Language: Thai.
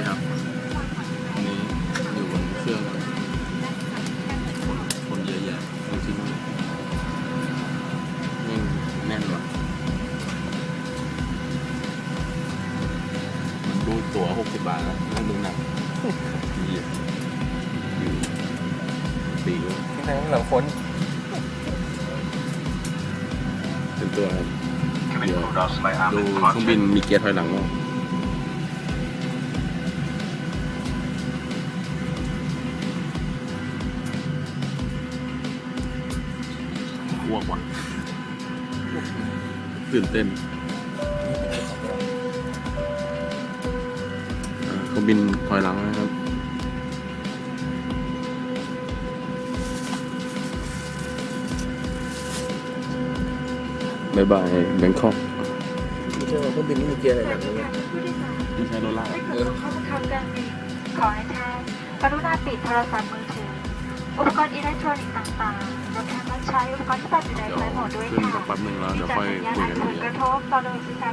นี่ครับอันนี้อยู่บนเครื่องคนคนเยอะแยะดูที่นู่นแน่นแน่นว่ะมันดูตั๋วหกสิบบาทแล้วนั่งดูหนังเหี้ยอยู่ปีกที่นั่งหลังคนเป็นตัวครับ Cabin crew does lay ดู arm เครื่องบินมีเกียร์ถอยหลังว่า อ้วกว่ะตื่นเต้นอ่าเครื่องบินถอยหลังนะครับ บายบายแบงคอกไม่ใช่ว่าเครื่องบินนี่มีเกียร์อะไรหลังเลยไม่ใช่โรล่าไม่ถึงข้อบังคับการบินขอให้ท่านกรุณาปิดโทรศัพท์มือถือ อุปกรณ์อิเล็กทรอนิกส์ต่างๆรวมทั้งการใช้อุปกรณ์ที่ตัดอยู่ในเดี๋ยวไฟโหมดด้วยขึ้นค่ะสักแป๊บหนึ่งแล้วเดี๋ยวที่ค่อยจะสัญญาณคุยอากันจอีผกลกระทบต่อโดยสินค้า